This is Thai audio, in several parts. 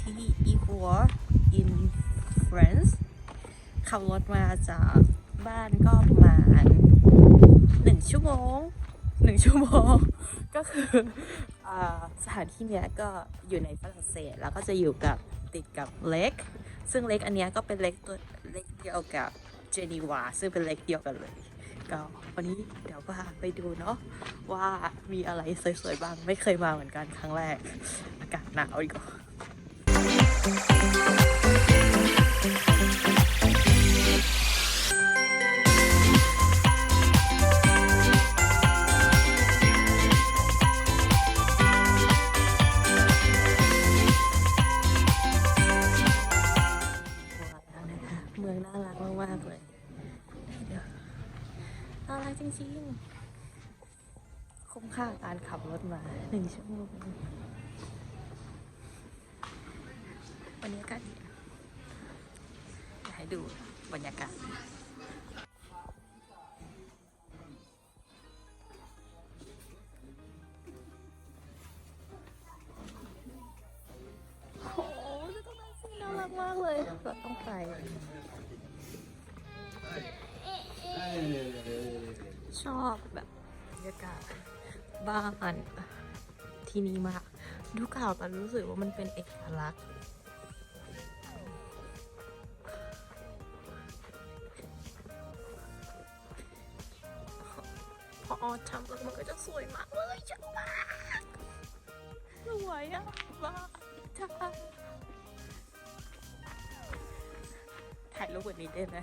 ที่อีกัว in France ขับรถมาจากบ้านก็ประมาณหนึ่งชั่วโมงหนึ่งชั่วโมง ก็คือสถานที่เนี้ยก็อยู่ในฝรั่งเศสแล้วก็จะอยู่กับติดกับเล็ก ซึ่งเล็กอันเนี้ยก็เป็นเล็กตัวเล็กเดียวกับเจนีวา ซึ่งเป็นเล็กเดียวกันเลย ก็วันนี้เดี๋ยวพาไปดูเนาะว่ามีอะไรสวยๆบ้างไม่เคยมาเหมือนกันครั้งแรก อากาศหนาวอีกว่า เมืองน่ารักมากๆเลยเลยน่ารักจริงๆ คุ้มค่าการขับรถมาหนึ่งชั่วโมง วันนี้อากาศดีนะอยากให้ดูบรรยากาศโอ้จะต้องน่าสิน่ารักมากเลยเราต้องไปชอบแบบบรรยากาศบ้านที่นี่มากดูเก่าแต่รู้สึกว่ามันเป็นเอกลักษณ์ ออทำแล้วมันก็จะสวยมากเลยชอบมากสวยอะบ้าจ้าถ่ายรูปแบบนี้ได้ไหม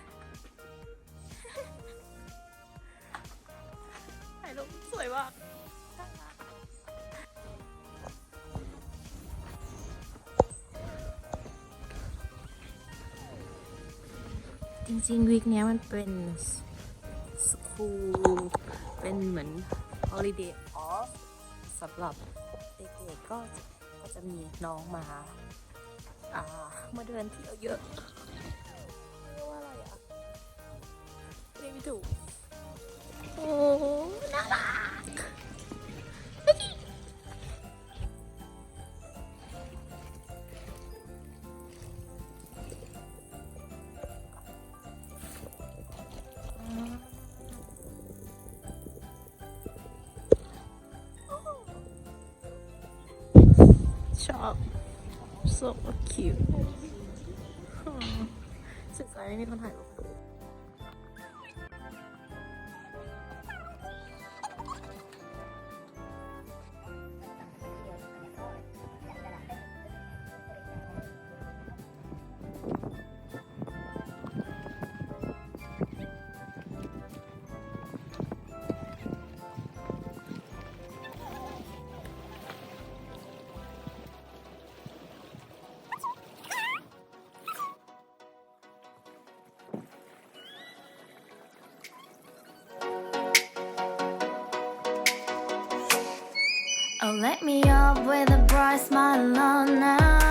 ถ่ายรูปสวยมากจริงๆ วีคนี้มันเป็นสคูล เป็นเหมือน holiday off สำหรับเด็กๆก็จะก็จะมีน้องมาอ่ามาเดินเที่ยวเยอะเรียกว่าอะไรอะเรียกไม่ถูกโอ้น่ารัก ชอบ so cute สุดท้ายไม่มีคนถ่ายรูป Let me up with a bright smile on now.